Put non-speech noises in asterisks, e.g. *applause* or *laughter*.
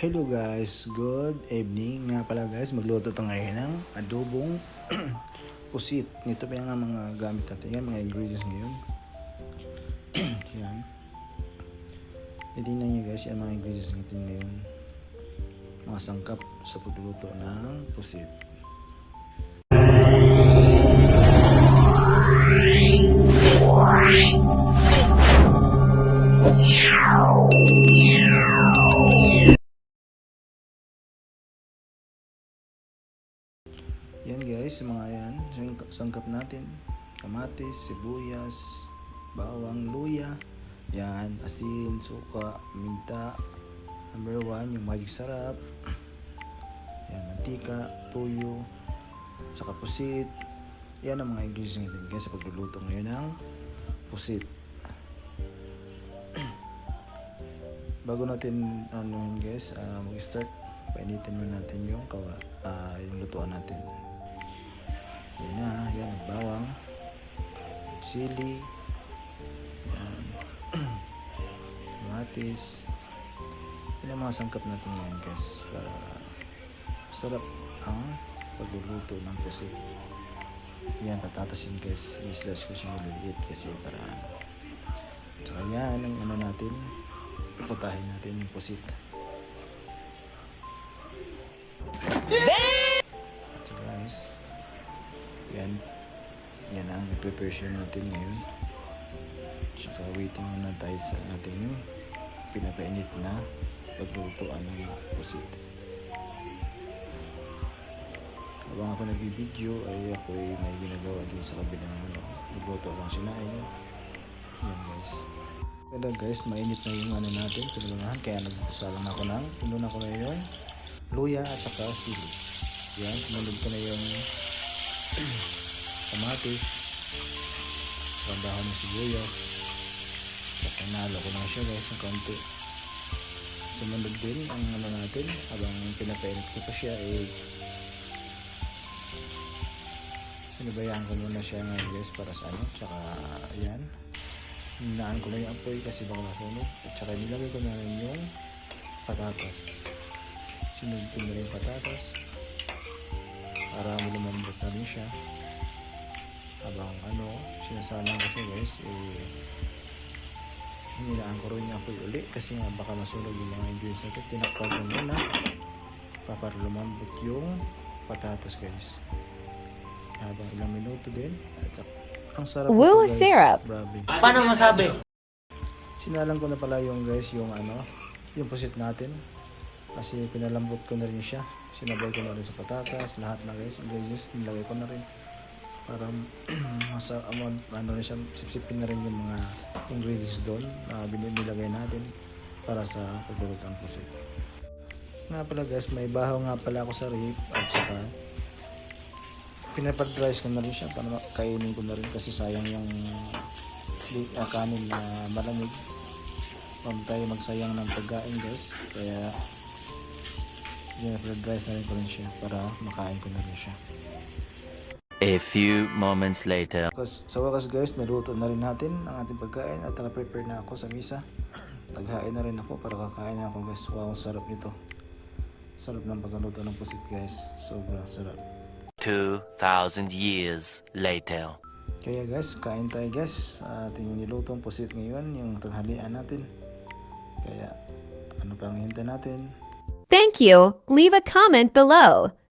Hello guys, good evening nga pala guys. Magluto tayo ngayon ng adobong *clears throat* pusit. Nito pa yung mga gamit natin yan, mga ingredients ngayon. *clears throat* yan. Titingnan nyo guys, yan mga ingredients natin ngayon. Mga sangkap sa pagluluto ng pusit. Guys, mga yan, sang- sangkap natin. Kamatis, sibuyas, bawang, luya, yan, asin, suka, minta. Number one, yung magic sarap. Yan, mantika, tuyo, tsaka pusit. Yan ang mga ingredients natin guys sa pagluluto ngayon ng pusit. *clears throat* Bago natin ano guys, ah, mag-start, painitin muna natin yung kawa, ah, yung lutuan natin. Yan na, yan, bawang, chili, yan, *clears throat* kamatis. Yan ang mga sangkap natin ngayon guys para sarap ang pagluluto ng pusit. Yan, patatas yun guys. I-slash ko siya maliliit kasi para Tsaka yan ang ano natin. Putahin natin yung pusit. Prepare natin ngayon. Tsaka waiting muna tayo sa ating pinapainit na paglulutuan ng pusit. Habang ako nagbibideo ay ako ay may ginagawa din sa kabilang ano, nagluto akong sinain. Yan guys. Kaya guys, mainit na yung ano natin, pinulahan. Kaya nagsalang ako ng, pinuna ko na yung luya at saka sili. Yan, sinulog ko na yung *clears throat* kamatis, pandahan ng sibuyas. Saka nalo ko na siya guys, ng konti. Sumunod din ang ano natin, habang pinapainit ko pa siya, eh, Sinabayaan ko muna siya ngayon guys para sa ano. Tsaka yan. Hinaan ko na yung apoy kasi baka masunog. At saka nilagay ko na rin yung patatas. Sinunod ko na rin yung patatas. Para lumambot na rin siya. Habang ano, sinasalang ko siya guys. Eh, hinilaan ko rin yung apoy uli kasi nga baka masunog yung mga ingredients natin. Tinakpan ko muna. Pa para lumambot yung patatas guys habang ilang minuto din. At saka- ang sarap Woo nito, guys. syrup. Grabe. Paano masabi? Sinalang ko na pala yung guys, yung ano, yung pusit natin. Kasi pinalambot ko na rin siya. Sinabay ko na rin sa patatas, lahat na guys, ingredients, nilagay ko na rin. Para masa, ano, ano rin siya, sipsipin na rin yung mga ingredients doon na binilagay natin para sa pagluluto ng pusit. Nga pala guys, may bahaw nga pala ako sa rip at saka pinapad-rice ko na rin siya para kainin ko na rin kasi sayang yung ah, kanin na malamig. Huwag tayo magsayang ng pagkain guys. Kaya pinapad-rice na rin ko rin siya para makain ko na rin siya A few moments later. Kas, sa wakas guys, naluto na rin natin ang ating pagkain at naka-prepare na ako sa misa. *clears throat* Taghain na rin ako para kakain na ako guys. Wow, ang sarap nito. Sarap ng pagkaluto ng pusit guys. Sobrang sarap. 2,000 years later. Kaya guys, kain tayo guys. Ating nilutong pusit ngayon, yung tanghalian natin. Kaya, ano pang hintay natin? Thank you. Leave a comment below.